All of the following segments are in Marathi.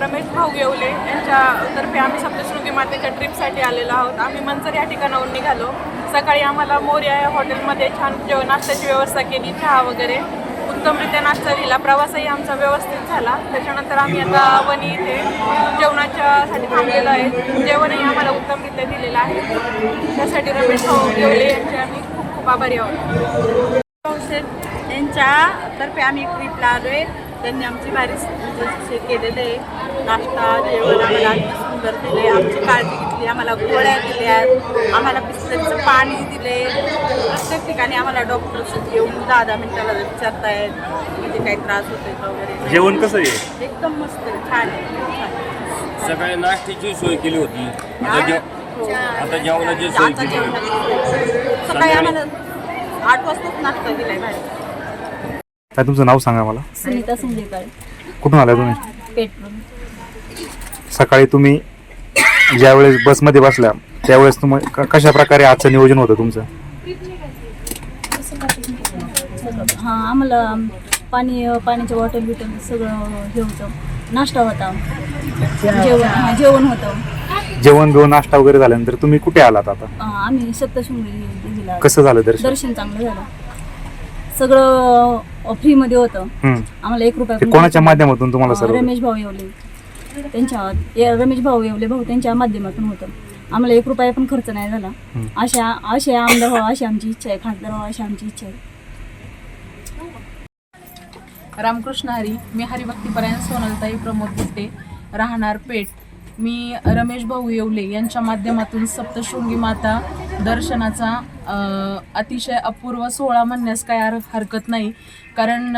रमेश भाऊ येवले यांच्यातर्फे आम्ही सप्तशृंगी मातेच्या ट्रिपसाठी आलेलो आहोत. आम्ही मंचर या ठिकाणाहून निघालो. सकाळी आम्हाला मोर्या या हॉटेलमध्ये छान जेवण नाश्त्याची व्यवस्था केली चहा वगैरे. उत्तमरित्या नाश्ता दिला. प्रवासही आमचा व्यवस्थित झाला. त्याच्यानंतर आम्ही आता वणी इथे जेवणाच्यासाठी थांबलेलो आहे. जेवणही आम्हाला उत्तमरित्या दिलेलं आहे. त्यासाठी रमेश भाऊ येवले यांचे आम्ही खूप खूप आभारी आहोत. यांच्यातर्फे आम्ही ट्रीपला आलो आहे त्यांनी आमची भारी सोय केलेलं आहे. नाश्ता जेवण आम्हाला अगदी सुंदर दिले. आमची काळजी घेतली आम्हाला गोळ्या दिल्या आम्हाला बिस्लरीचं पाणी दिले. प्रत्येक ठिकाणी आम्हाला डॉक्टर येऊन दहा दहा मिनिटाला विचारतायत म्हणजे काही त्रास होतोय का वगैरे. जेवण कसं आहे? एकदम मस्त आहे, छान आहे. सकाळी नाश्त्याची सोय केली होती. आता आता जेवणाची सोय केली. सकाळी आम्हाला आठ वाजताच नाश्ता दिलाय बाहेर. काय तुमचं नाव सांगा मला? सुनीता संजेकर कुठून आलाय तुम्ही? पेट्रोल. सकाळी तुम्ही ज्यावेळेस बसमध्ये बसल्या त्यावेळेस तुम्ही क- कशा प्रकारे आजचं नियोजन होतं तुमचं? हां आम्हाला पाणी पाण्याची बॉटल बिटल सगळं हे होतं. नाश्ता होता. जेवण हां, जेवण होतं. जेवण बिवण नाश्ता वगैरे झाल्यानंतर तुम्ही कुठे आलात आता? हां, आम्ही सप्तशृंगी देवीला कसं झालं दर्शन? दर्शन चांगलं झालं. सगळं अ, फ्रीमध्ये होतं. आम्हाला एक रुपया ते कोणाच्या माध्यमातून तुम्हाला सर्व? रमेश भाऊ येवले. त्यांच्या ये- रमेश भाऊ येवले भाऊ त्यांच्या माध्यमातून होतं. आम्हाला एक रुपया पण खर्च नाही झाला. अशा असे आमदार व्हावं अशी आमची इच्छा आहे. खासदार व्हावं अशी आमची इच्छा आहे. रामकृष्ण हरी मी हरिभक्तीपरायण सोनलताई प्रमोद गुट्टे राहणार पेठ. मी रमेश भाऊ येवले यांच्या माध्यमातून सप्तशृंगी माता दर्शनाचा अतिशय अपूर्व सोहळा म्हणण्यास काय हरकत नाही. कारण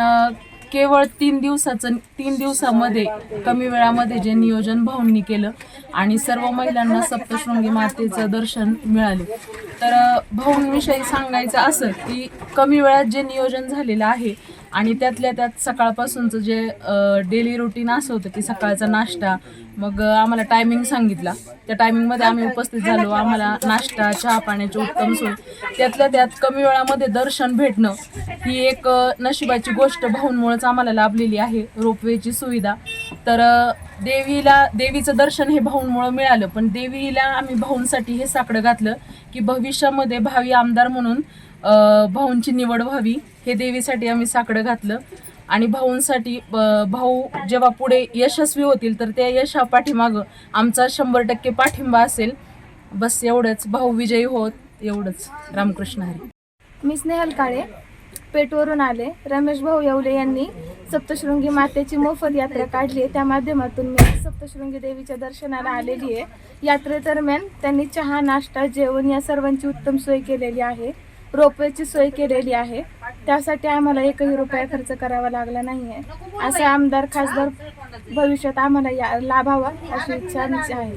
केवळ तीन दिवसाचं तीन दिवसामध्ये कमी वेळामध्ये जे नियोजन भाऊंनी केलं आणि सर्व महिलांना सप्तशृंगी मातेचं दर्शन मिळाले. तर भाऊंविषयी सांगायचं असं की कमी वेळात जे नियोजन झालेलं आहे आणि त्यातल्या त्यात सकाळपासूनचं जे डेली रुटीन असं होतं की सकाळचा नाश्ता मग आम्हाला टायमिंग सांगितला. त्या टायमिंगमध्ये आम्ही उपस्थित झालो आम्हाला नाश्ता चहा पाण्याची उत्तम सोय. त्यातल्या त्यात कमी वेळामध्ये दर्शन भेटणं ही एक नशिबाची गोष्ट भाऊंमुळेच आम्हाला लाभलेली आहे. रोपवेची सुविधा. तर देवीला देवीचं दर्शन हे भाऊंमुळं मिळालं पण देवीला आम्ही भाऊंसाठी हे साकडं घातलं की भविष्यामध्ये भावी आमदार म्हणून भाऊंची निवड व्हावी हे देवीसाठी आम्ही साकडं घातलं. आणि भाऊंसाठी भाऊ जेव्हा पुढे यशस्वी होतील तर त्या यशा पाठीमागं आमचा शंभर टक्के पाठिंबा असेल. बस एवढंच. भाऊ विजयी होत एवढंच. रामकृष्ण हरी. मी स्नेहल काळे. पेठवरून आले. रमेश भाऊ येवले यांनी सप्तशृंगी मातेची मोफत यात्रा काढली आहे. त्या माध्यमातून मी सप्तशृंगी देवीच्या दर्शनाला आलेली आहे. यात्रेदरम्यान त्यांनी चहा नाश्ता जेवण या सर्वांची उत्तम सोय केलेली आहे. रोपवेची सोय केलेली आहे. त्यासाठी आम्हाला एकही रुपया खर्च करावा लागला नाही आहे असे आमदार खासदार भविष्यात आम्हाला या लाभावा अशी इच्छा आमची आहे.